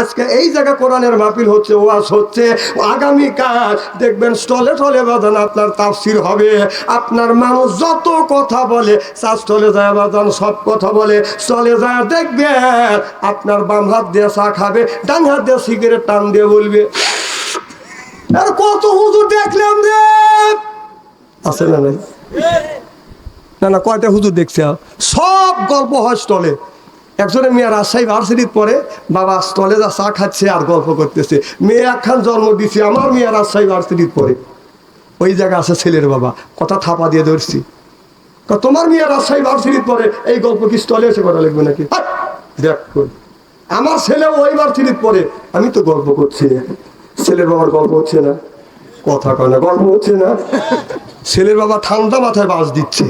আজকে এই জায়গা কোরআনের মাহফিল হচ্ছে, ওয়াজ হচ্ছে। আগামীকাল দেখবেন স্টলে টলে বাজান, আপনার তাফসির হবে। আপনার মানুষ যত কথা বলে চা স্টলে যায় বাজান, সব কথা বলে। স্টলে যায় দেখবেন, আপনার বাম হাত দিয়ে চা খাবে, ডান হাত দিয়ে সিগারেট টান দিয়ে বলবে। আর কত হুজুর দেখলাম রে! আছে না না না, কয়টা হুজুর দেখছে সব গল্প হয় স্টলে। একজনের মেয়ে রাজশাহী ভার্সিটির পরে বাবা স্টলে যা চা খাচ্ছে আর গল্প করতেছে। মেয়ে একখান জন্ম দিছে, আমার মেয়ে রাজশাহী ভার্সিটির পরে ওই জায়গা আছে ছেলের বাবা, কথা থাপা দিয়ে ধরছি। তোমার মেয়ে রাজশাহী ভার্সিটির পরে এই গল্প কি স্টলে এসে করা লিখবে নাকি? দেখ আমার ছেলে ওই ভার্সিটির পরে আমি তো গল্প করছি ছেলের বাবার গল্প হচ্ছে না। কথা কয় না, গল্প হচ্ছে না। ছেলের বাবা ঠান্ডা মাথায় বাস দিচ্ছে।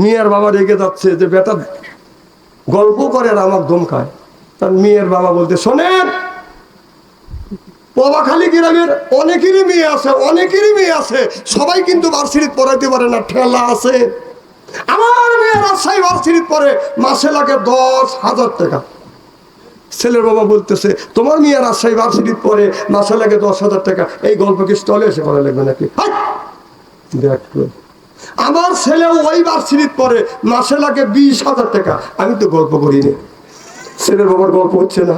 মেয়ের বাবা রেগে যাচ্ছে যে, বেটা গল্প করে আর আমার দম খায় তার মেয়ের বাবা বলতে শোনেন পবাখালী গ্রামের অনেকেরই মেয়ে আছে, অনেকেরই মেয়ে আছে। সবাই কিন্তু ভার্সিটিত পড়াইতে পারে না, ঠেলা আছে। আমার মেয়ে রাজশাহী ভার্সিটিত পড়ে, মাসে লাগে দশ হাজার টাকা। ছেলের বাবা বলতেছে, তোমার মেয়ে রাজশাহী ভার্সিটিত পড়ে, মাসে লাগে দশ হাজার টাকা। এই গল্প কি স্টলে এসে করা লাগবে নাকি! দেখ। আমার ছেলে ওই বার্ষিক পরে মাসে লাগে বিশ হাজার টাকা। আমি তো গল্প করিনি। ছেলের বাবার গল্প হচ্ছে না।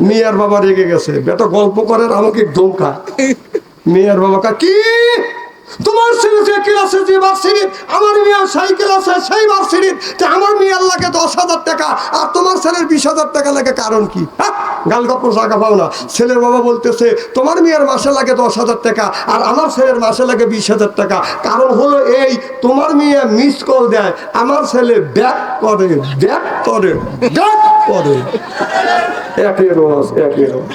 মেয়ার বাবা রেগে গেছে। বেটা গল্প করার আমাকে ধমকা মেয়ার বাবাকা, কি? তোমার ছেলে ক্লাসে যে ভার্সিটিত আমার মেয়ে সেই ক্লাসে সেই ভার্সিটিত তা আমার মেয়ের লাগে দশ হাজার টাকা আর তোমার ছেলের বিশ হাজার টাকা লাগে কারণ কি? হ্যাঁ? গাল গপ্প জায়গা পাও না। ছেলের বাবা বলতেছে, তোমার মেয়ের মাসে লাগে দশ হাজার টাকা আর আমার ছেলের মাসে লাগে বিশ হাজার টাকা। কারণ হলো এই, তোমার মেয়ে মিস কল দেয়, আমার ছেলে ব্যাক করে ব্যাক করে ব্যাক করে। একই রোজ একই রোজ।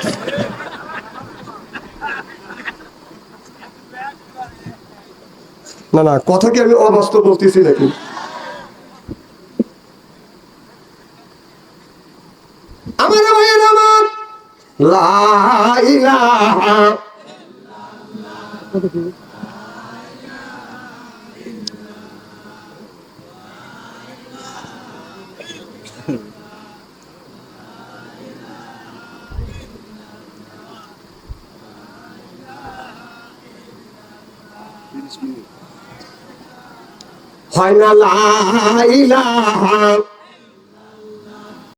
না না কথা কি আমি অবাস্তব বলতেছি নাকি? আমার ভাইয়ের আমার লা ইলাহা। হয় না লা ইলাহা